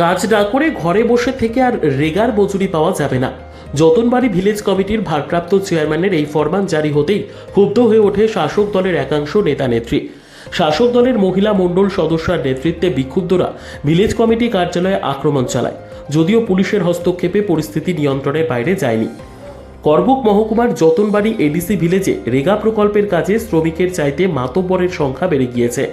কাজ না করে ঘরে বসে থেকে আর রেগার মজুরি পাওয়া যাবে না। যতনবাড়ি ভিলেজ কমিটির ভারপ্রাপ্ত চেয়ারম্যানের এই ফরমান জারি হতেই ক্ষুব্ধ হয়ে ওঠে শাসক দলের একাংশ নেতা নেত্রী। শাসক দলের মহিলা মণ্ডল সদস্যের নেতৃত্বে বিক্ষুব্ধরা ভিলেজ কমিটি কার্যালয়ে আক্রমণ চালায়, যদিও পুলিশের হস্তক্ষেপে পরিস্থিতি নিয়ন্ত্রণের বাইরে যায়নি। করবুক মহকুমার যতনবাড়ি এডিসি ভিলেজে রেগা প্রকল্পের কাজে শ্রমিকের চাইতে মাতব্বরের সংখ্যা বেড়ে গিয়েছে।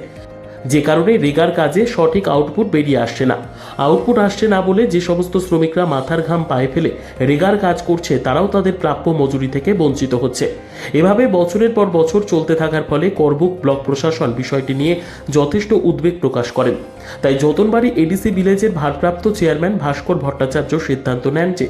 যে কারণে রেগার কাজে সঠিক আউটপুট বেরিয়ে আসছে না। আউটপুট আসছে না বলে যে সমস্ত শ্রমিকরা মাথার ঘাম পায়ে ফেলে রেগার কাজ করছে, তারাও তাদের প্রাপ্য মজুরি থেকে বঞ্চিত হচ্ছে। এভাবে বছরের পর বছর চলতে থাকার ফলে করবুক ব্লক প্রশাসন বিষয়টি নিয়ে যথেষ্ট উদ্বেগ প্রকাশ করেন। তাই যতনবাড়ি এডিসি ভিলেজের ভারপ্রাপ্ত চেয়ারম্যান ভাস্কর ভট্টাচার্য সিদ্ধান্ত নেন যে,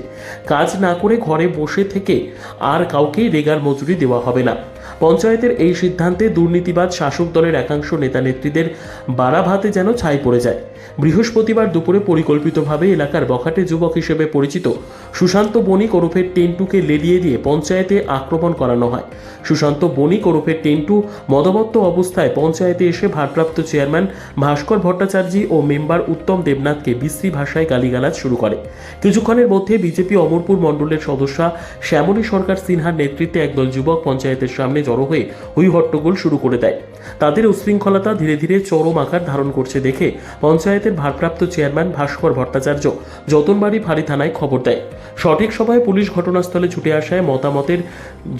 কাজ না করে ঘরে বসে থেকে আর কাউকেই রেগার মজুরি দেওয়া হবে না। পঞ্চায়েতের এই সিদ্ধান্তে দুর্নীতিবাদ শাসক দলের একাংশ নেতা নেত্রীদের বাড়াভাতে যেন ছাই পড়ে যায়। বৃহস্পতিবার দুপুরে পরিকল্পিতভাবে এলাকার বখাটে যুবক হিসেবে পরিচিত সুশান্ত বণিক ওরফের টেন্টুকে লেলিয়ে দিয়ে পঞ্চায়েতে আক্রমণ করানো হয়। সুশান্ত বণিক ওরফের টেন্টু মদমত্ত অবস্থায় পঞ্চায়েতে এসে ভারপ্রাপ্ত চেয়ারম্যান ভাস্কর ভট্টাচার্য ও মেম্বার উত্তম দেবনাথকে বিশ্রী ভাষায় গালিগালাজ শুরু করে। কিছুক্ষণের মধ্যে বিজেপি অমরপুর মণ্ডলের সদস্যা শ্যামলী সরকার সিনহার নেতৃত্বে একদল যুবক পঞ্চায়েতের সামনে জড়ো হয়ে হুই হট্টগোল শুরু করে দেয়। তাদের উশৃঙ্খলতা ধীরে ধীরে চরম আকার ধারণ করছে দেখে পঞ্চায়েতের ভারপ্রাপ্ত চেয়ারম্যান ভাস্কর ভট্টাচার্য যতনবাড়ি ফাঁড়ি থানায় খবর দেয়। সঠিক সময়ে পুলিশ ঘটনাস্থলে ছুটে আসায় মতামতের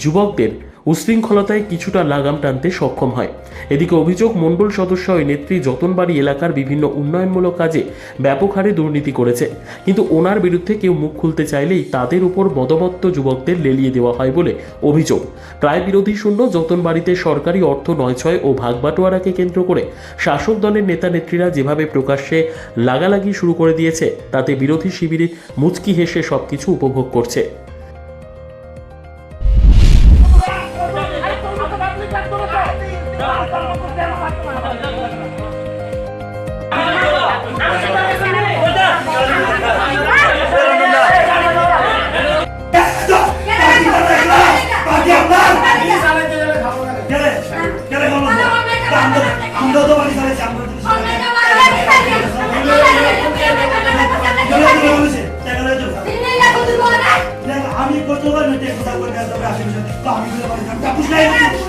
যুবকদের উশৃঙ্খলতায় কিছুটা লাগাম টানতে সক্ষম হয়। এদিকে অভিযোগ, মণ্ডল সদস্য ওই নেত্রী যতনবাড়ি এলাকার বিভিন্ন উন্নয়নমূলক কাজে ব্যাপক হারে দুর্নীতি করেছে। কিন্তু ওনার বিরুদ্ধে কেউ মুখ খুলতে চাইলেই তাদের উপর মদমত্ত যুবকদের লেলিয়ে দেওয়া হয় বলে অভিযোগ। প্রায় বিরোধী শূন্য যতনবাড়িতে সরকারি অর্থ নয় ছয় ও ভাগবাটোয়ারাকে কেন্দ্র করে শাসক দলের নেতা নেত্রীরা যেভাবে প্রকাশ্যে লাগালাগি শুরু করে দিয়েছে, তাতে বিরোধী শিবিরে মুচকি হেসে সবকিছু উপভোগ করছে। আমি কত বার নেটে কথা বলে গেল তবে আসলে তো আমি বাড়ি যাব তাপুস